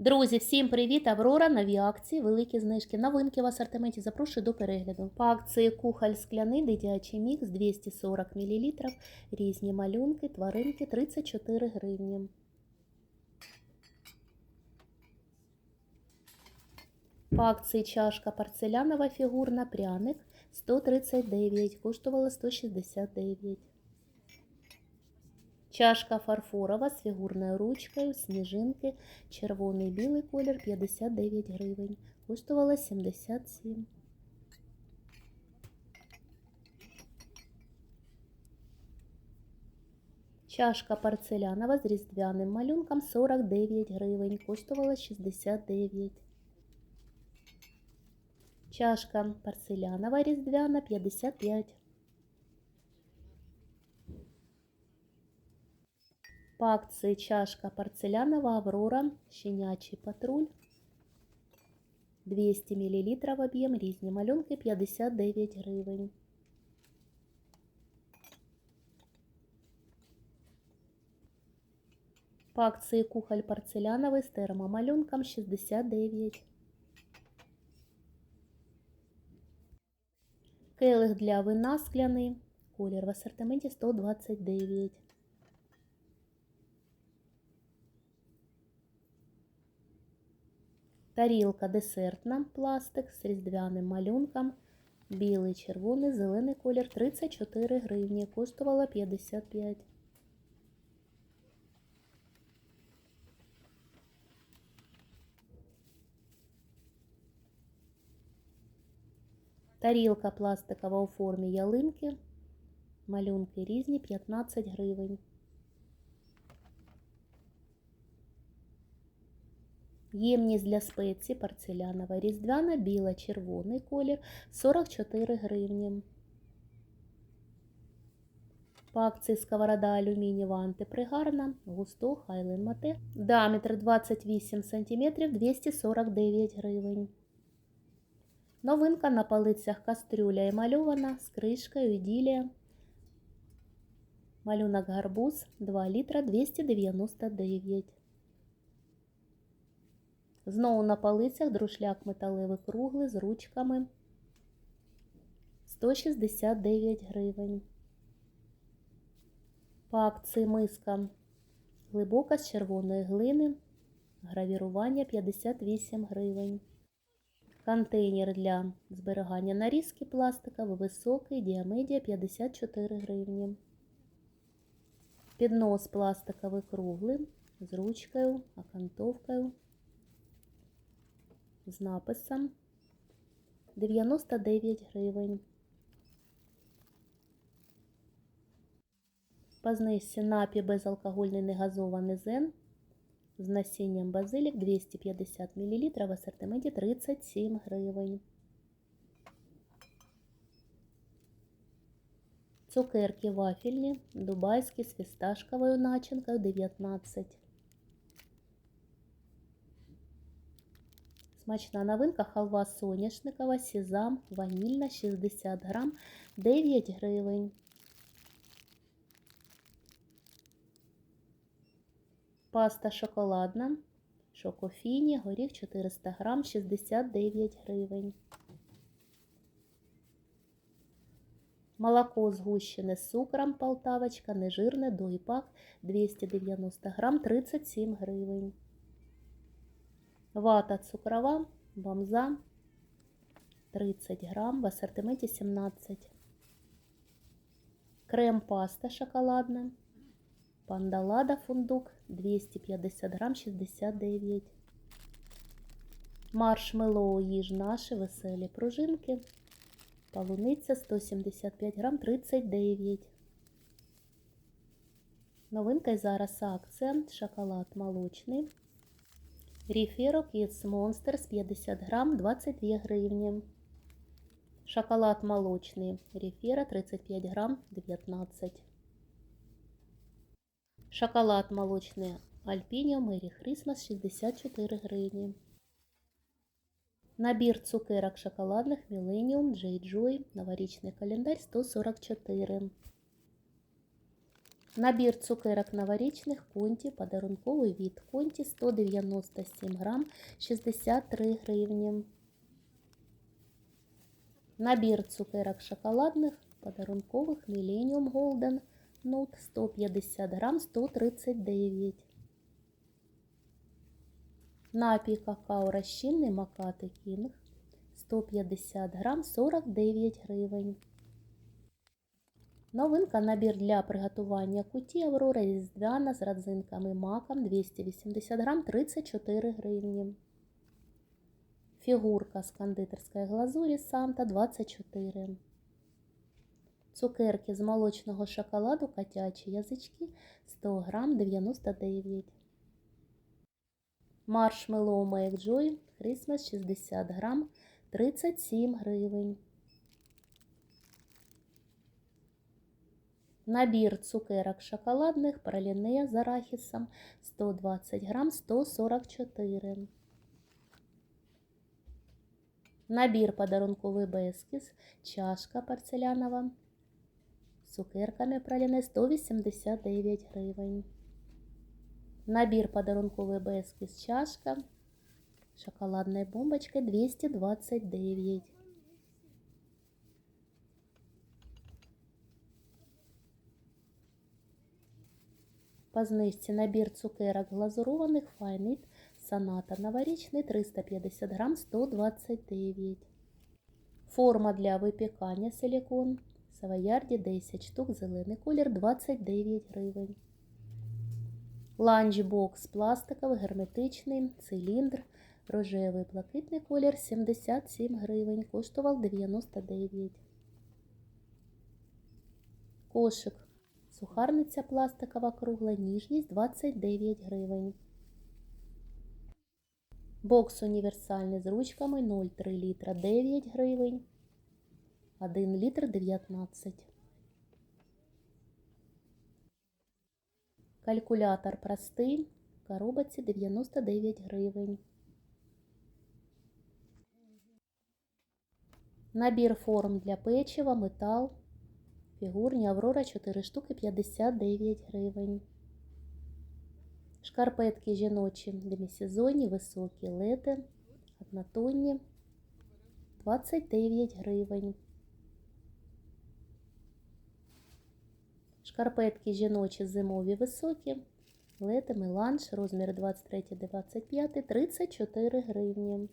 Друзі, всім привіт! Аврора, нові акції, великі знижки, новинки в асортименті. Запрошую до перегляду. По акції кухоль скляний дитячий мікс 240 мл, різні малюнки, тваринки 34 гривні. По акції чашка порцелянова фігурна пряник 139, коштувала 169. Чашка фарфорова з фігурною ручкою, сніжинки, червоний білий колір 59 гривень. Коштувала 77. Чашка порцелянова з різдвяним малюнком 49 гривень. Коштувала 69. Чашка порцелянова різдвяна 55. По акции чашка порцелянова Аврора, щенячий патруль. 200 мл об'єм, різні малюнки 59 гривень. По акції кухоль порцеляновий з термомалюнком 69. Келих для вина скляний. Колір в асортименті 129. Тарілка десертна, пластик з різдвяним малюнком. Білий, червоний, зелений колір 34 гривні. Коштувала 55. Тарілка пластикова у формі ялинки. Малюнки різні 15 гривень. Ємність для спеції порцелянова різдвяна, біла, червоний колір 44 гривні. По акції сковорода алюмінієва антипригарна, густо, хайлен мате. Діаметр 28 см 249 гривень. Новинка на полицях кастрюля емальована з кришкою іділія. Малюнок гарбуз 2 літра 299. Знову на полицях друшляк металевий круглий з ручками 169 гривень. По акції миска глибока з червоної глини. Гравірування 58 гривень. Контейнер для зберігання нарізки пластиковий високий, діамедія 54 гривні. Піднос пластиковий круглий з ручкою, окантовкою з написом 99 гривень. По напій безалкогольний негазований зен з насінням базилік 250 мл в асортименті 37 гривень. Цукерки вафельні, дубайські з фісташковою начинкою 19 Смачна новинка халва соняшникова, сезам, ванільна 60 грам, 9 гривень. Паста шоколадна, шокофіні, горіх 400 грам, 69 гривень. Молоко згущене з цукром полтавочка, нежирне, дойпак 290 грам, 37 гривень. Вата цукрова, бамза 30 грам, в ассортименті 17. Крем паста шоколадна. Пандалада фундук 250 грам 69. Маршмеллоу їж наші веселі пружинки. Полуниця 175 грам 39. Новинка зараз акція. Шоколад молочний. Ріферо Kids Monsters 50 грам 22 гривні. Шоколад молочний Ріфера 35 грам 19. Шоколад молочний Альпініо Мері Хрисмас 64 гривні. Набір цукерок шоколадних Millennium J Joy. Новорічний календарь 144. Набір цукерок новорічних Конті, подарунковий від Конті 197 грам, 63 гривні. Набір цукерок шоколадних, подарункових Millennium Golden Nut 150 грам, 139. Напій какао розчинний Макати Кінг 150 грам, 49 гривень. Новинка набір для приготування куті Аврора різдвяна з родзинками маком 280 грам 34 гривні. Фігурка з кондитерської глазурі Санта 24. Цукерки з молочного шоколаду котячі язички 100 грам 99. Маршмеллоу Make Joy Christmas 60 грам 37 гривень. Набір цукерок шоколадних праліне з арахісом 120 грам 144. Набір подарунковий бескіс, чашка порцелянова з цукерками праліне 189 гривень. Набір подарунковий бескіс, чашка шоколадной бомбочкой 229. По знижці набір цукерок глазурованих Файнит Соната новорічний 350 грам 129. Форма для випікання силикон. Савоярді 10 штук, зелений колір 29 гривень. Ланчбокс пластиковий, герметичний, циліндр, рожевий блакитний колір 77 гривень, коштував 99. Кошик. Сухарниця пластикова кругла, ніжність 29 гривень. Бокс універсальний з ручками 0,3 літра 9 гривень. 1 літр 19. Калькулятор простий. В коробці 99 гривень. Набір форм для печива, метал. Фігурні Аврора 4 штуки 59 гривень. Шкарпетки жіночі демісезонні, високі лети, однотонні 29 гривень. Шкарпетки жіночі зимові високі, лети меланж, розмір 23-25, 34 гривні.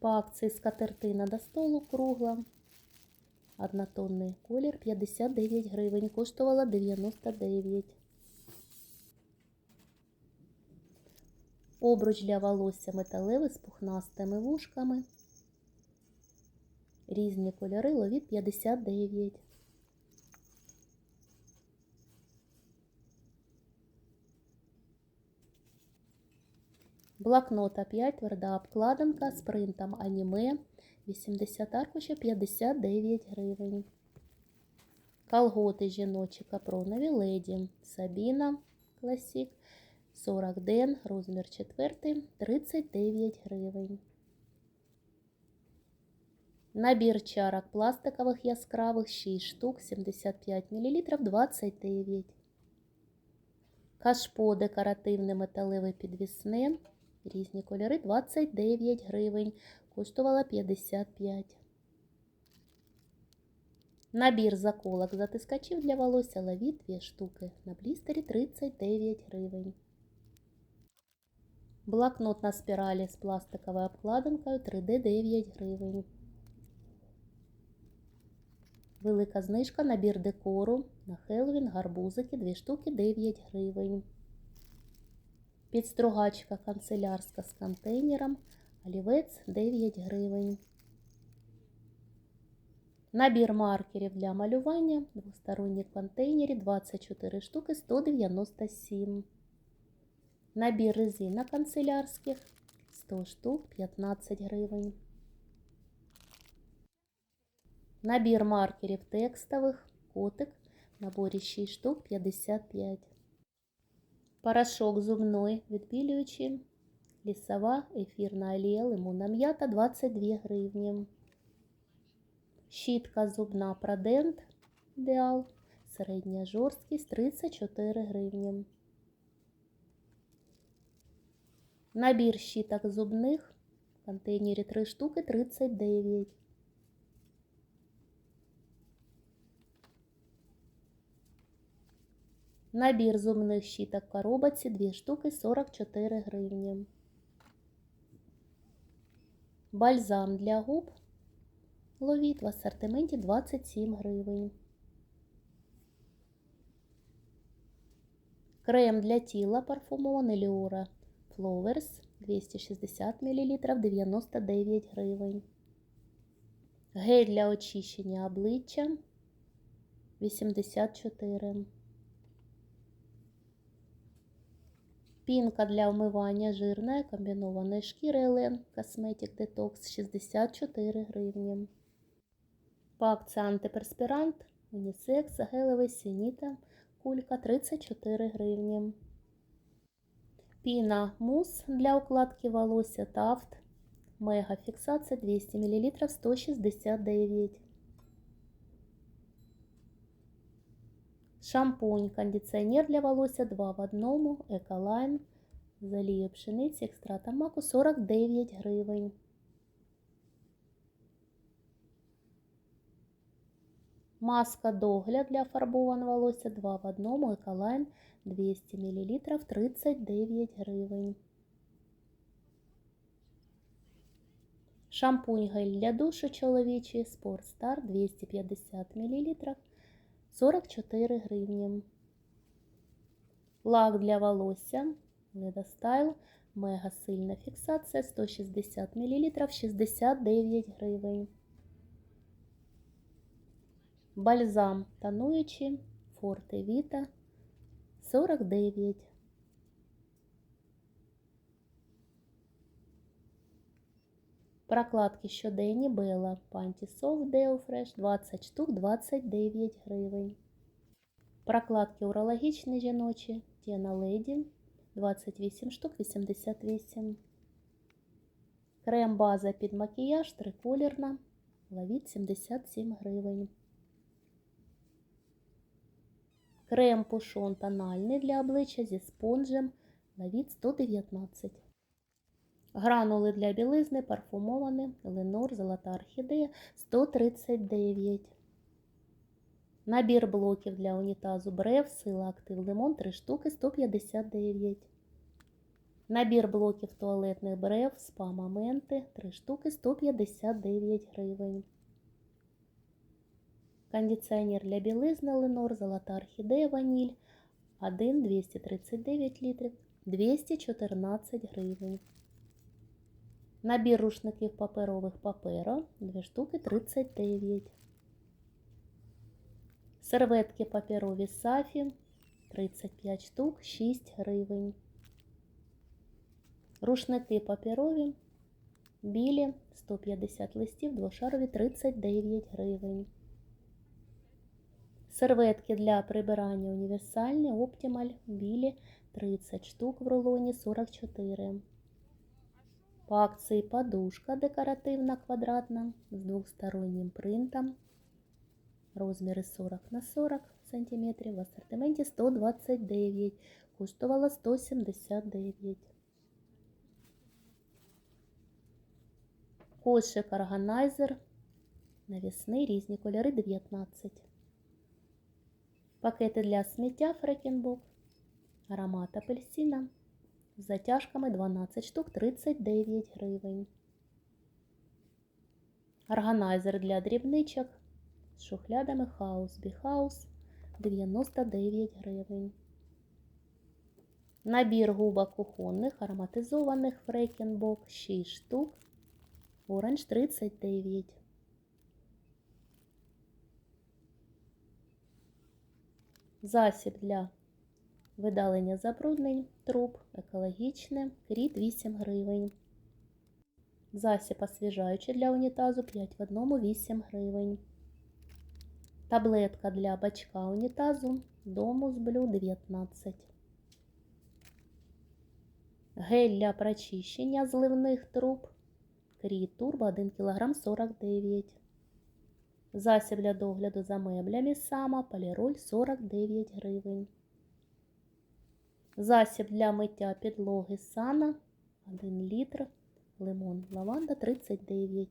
По акції скатертина до столу кругла. Однотонний колір 59 гривень, коштувала 99. Обруч для волосся металевий з пухнастими вушками. Різні кольори ловіт 59. Блокнот А5, тверда обкладинка з принтом аніме 80 аркушів 59 гривень. Колготи жіночі капронові леді Сабіна Класік 40 ден, розмір 4, 39 гривень. Набір чарок пластикових яскравих 6 штук 75 мл 29. Кашпо декоративне металеве підвісне. Різні кольори 29 гривень. Коштувала 55. Набір заколок затискачів для волосся лаві 2 штуки. На блістері 39 гривень. Блокнот на спіралі з пластиковою обкладинкою 3D 9 гривень. Велика знижка набір декору на Хелвін, гарбузики 2 штуки 9 гривень. Підстругачка канцелярська з контейнером. Олівець 9 гривень. Набір маркерів для малювання в двосторонній контейнері 24 штуки 197. Набір резинок канцелярських 100 штук 15 гривень. Набір маркерів текстових котик в наборі 6 штук 55. Порошок зубной відбілюючий. Лісова, ефірна олія, лимонна м'ята 22 гривні. Щітка зубна Продент Ідеал. Середня жорсткість 34 гривні. Набір щіток зубних в контейнері 3 штуки 39. Набір зубних щіток в коробці 2 штуки 44 гривні. Бальзам для губ Ловіт в асортименті 27 гривень. Крем для тіла парфумований Ліора Flowers 260 мл 99 гривень. Гель для очищення обличчя 84. Пінка для вмивання жирної комбінованої шкіри Елен Cosmetic Detox 64 гривні. Пак це антиперспірант, унісекс, гелевий сініта, кулька 34 гривні. Піна мус для укладки волосся Тафт. Мега фіксація 200 мл 169. Шампунь, кондиціонер для волосся 2 в одному, Еколайн, з олією пшениці, екстрата маку 49 гривень. Маска догляд для фарбованого волосся 2 в одному, Еколайн 200 мл 39 гривень. Шампунь гель для душу чоловічий Спортстар 250 мл 44 гривні. Лак для волосся Leda Style Мега сильна фіксація 160 мл 69 гривень. Бальзам тонуючий Форте Віта 49. Прокладки щоденні Бела Panty Soft Deo Fresh 20 штук 29 гривень. Прокладки урологічні жіночі Тіна Леді 28 штук 88. Крем база під макіяж триколірна. Ловіть 77 гривень. Крем пушон тональний для обличчя зі спонжем. Ловіть 119. Гранули для білизни парфумовані. Ленор Золота орхідея 139. Набір блоків для унітазу Брев, сила актив лимон 3 штуки 159. Набір блоків туалетних брев, спа моменти 3 штуки 159 гривень. Кондиціонер для білизни Ленор, Золота орхідея ваніль 1 239 літрів 214 гривень. Набір рушників паперових паперо 2 штуки 39. Серветки паперові сафі 35 штук 6 гривень. Рушники паперові білі 150 листів, двошарові 39 гривень. Серветки для прибирання універсальні Оптималь білі 30 штук в рулоні 44. По акції подушка декоративна квадратна з двостороннім принтом. Розміри 40 на 40 см. В асортименті 129. Коштувала 179. Кошик органайзер. Навісний різні кольори 19. Пакети для сміття Фрекенбок. Аромат апельсина. З затяжками 12 штук 39 гривень. Органайзер для дрібничок з шухлядами Хаус Біхаус 99 гривень. Набір губок кухонних ароматизованих Фрейкенбок 6 штук. Оранж 39. Засіб для видалення забруднень труб екологічне, кріт 8 гривень. Засіб освіжаючий для унітазу 5 в 1 8 гривень. Таблетка для бачка унітазу Домус Блю 19. Гель для прочищення зливних труб. Кріт Турбо 1 кг 49. Засіб для догляду за меблями сама поліроль 49 гривень. Засіб для миття підлоги сана 1 літр. Лимон лаванда 39.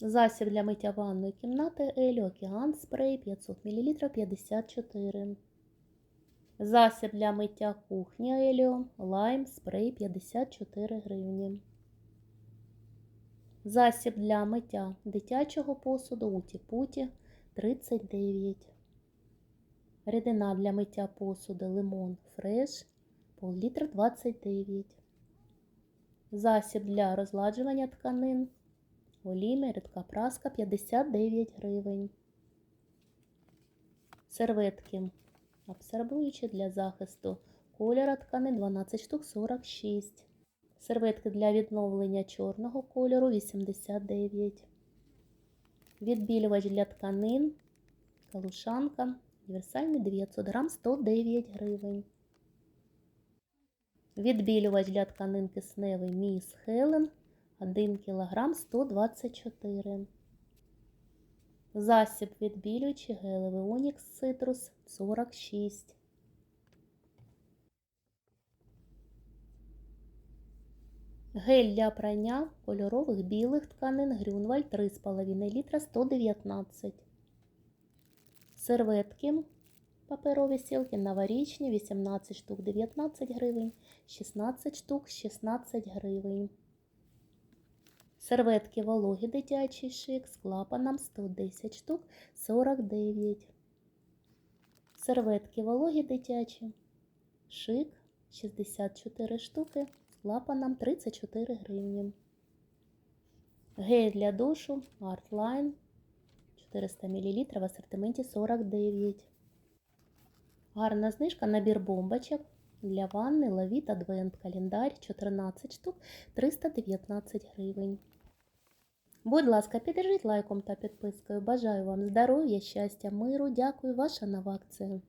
Засіб для миття ванної кімнати Елі Океан спрей 500 мл 54. Засіб для миття кухні Еліо Лайм спрей 54 гривні. Засіб для миття дитячого посуду Уті-Путі 39. Рідина для миття посуду Лимон Фреш пол-літра 29. Засіб для розладжування тканин Оліми, рідка праска 59 гривень. Серветки абсорбуючі для захисту кольора тканин 12 штук 46. Серветки для відновлення чорного кольору 89. Відбілювач для тканин калушанка універсальний 900 грам 109 гривень. Відбілювач для тканин кисневий Міс Хелен 1 кг 124. Засіб відбілюючий гелевий Онікс Цитрус 46. Гель для прання кольорових білих тканин Грюнваль 3,5 літра 119. Серветки паперові сілки новорічні 18 штук 19 гривень, 16 штук 16 гривень. Серветки вологі дитячий шик з клапаном 110 штук 49. Серветки вологі дитячі. Шик 64 штуки з клапаном 34 гривні. Гель для душу Artline 400 мл в асортименті 49. Гарна знижка набір бомбочок для ванни Лавіт Адвент календар 14 штук 319 гривень. Будь ласка, підтримайте лайком та підпискою. Бажаю вам здоров'я, щастя, миру. Дякую, ваша нова акція.